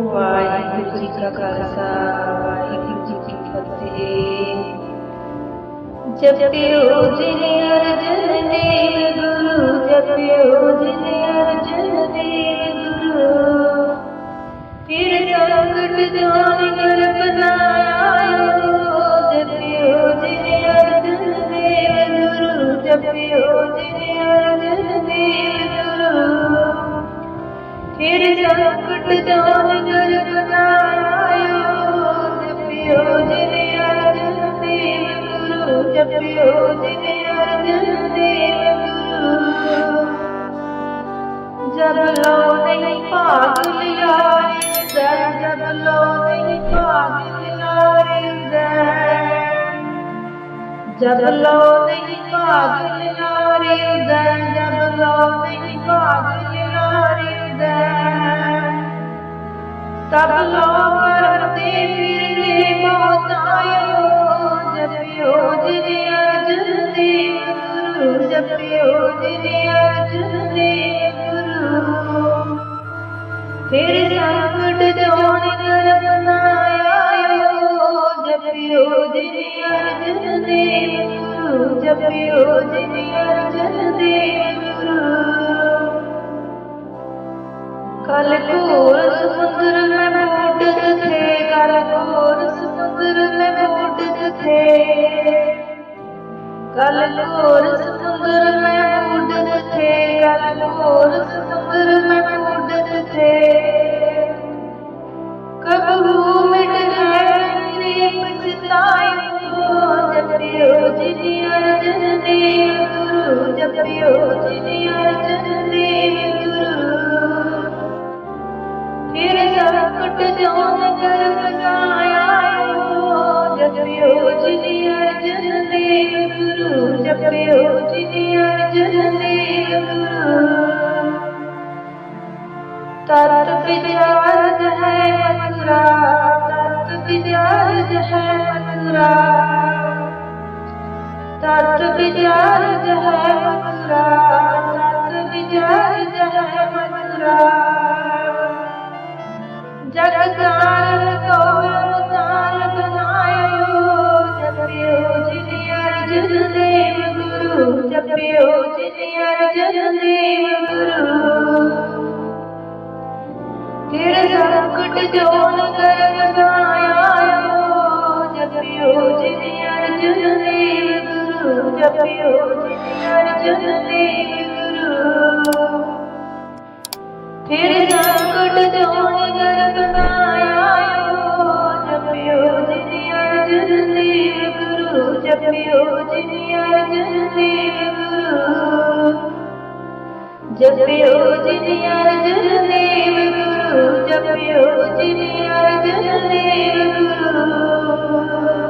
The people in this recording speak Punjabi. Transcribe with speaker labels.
Speaker 1: ਵਾਹਿਗੁਰੂ ਜੀ ਕਾ ਖਾਲਸਾ, ਵਾਹਿਗੁਰੂ ਜੀ ਕੀ ਫਤਿਹ। ਜਪਿਓ ਜਿਨੇ ਅਰਜਨ ਦੇਵ ਗੁਰੂ, ਜਪਿਓ ਜਿਨੇ ਜਬ ਲੋ ਨਹੀਂ ਭਾਗ ਲਿਆ ਜਦ ਜਬ ਲੋ ਨਹੀਂ ਭਾਗ ਲਿਆ ਤਬ ਲੋ ਕਰਤੇ ਫਿਰਦੇ ਬਹੁਤਾਇਓ ਜਪਿਓ ਜਿਨੇ ਅਰਜਨ ਦੇਵ ਗੁਰੂ, ਜਪਿਓ ਜਿਨੇ ਅਰਜਨ ਦੇਵ ਗੁਰੂ। ਫਿਰ ਸੰਕਟ ਜੋਨ ਕਰ ਬਨਾਇਓ ਜਪਿਓ ਜਿਨੇ ਅਰਜਨ ਦੇਵ ਗੁਰੂ, ਜਪਿਓ ਜਿਨੇ ਅਰਜਨ ਦੇਵ ਗੁਰੂ। ਕਲ ਘੋਰ ਸਮੁੰਦਰ ਕਲ ਕੋਰ ਸੁੰਦਰ ਮੈਂ ਬੂਟਤ ਥੇ ਕਲ ਘੋਰ ਸਮੁੰਦਰ ਮੈਂ ਬੂਟਤ ਥੇ ਕਬਹੂ ਮਿਟ ਗਏ ਮੇਰੇ ਪਛਤਾਇਓ ਜਪਿਓ ਜਿਨੀ ਅਰਜਨ ਦੇਵ ਗੁਰੂ ਜਪਿਓ ਜਿਨੀ ਅਰਜਨ ਤਤ ਵਿਚਾਰਜ ਹੈ ਮਥੁਰਾ ਤਤ ਵਿਚਾਰਜ ਹੈ ਮਥੁਰਾ ਜਗ ਕਾਰਨ ਕੋ ਅਵਤਾਰ ਬਨਾਇਓ, ਜਪਿਓ ਜਿਨੀ ਅਰਜਨ ਦੇਵ ਗੁਰੂ, ਜਪਿਓ ਜਿਨੀ ਅਰਜਨ ਦੇਵ ਗੁਰੂ। ਫਿਰ ਸੰਕਟ ਜੋਨ ਜਪਿਓ ਜਿਨੀ ਅਰਜਨ ਦੇਵ ਗੁਰੂ ਫਿਰ ਸੰਕਟ ਜੋਨ ਕਰ ਬਨਾਇਆ ਜਪਿਓ ਜਿਨੀ ਅਰਜਨ ਦੇਵ ਗੁਰੂ ਜਪਿਓ ਜਿਨੀ ਅਰਜਨ ਦੇਵ ਗੁਰੂ ਜਪਿਓ ਜਿਨੀ ਅਰਜਨ ਦੇਵ ਗੁਰੂ ਜਪਿਓ ਜਿਨੀ ਅਰਜਨ ਦੇਵ ਗੁਰੂ।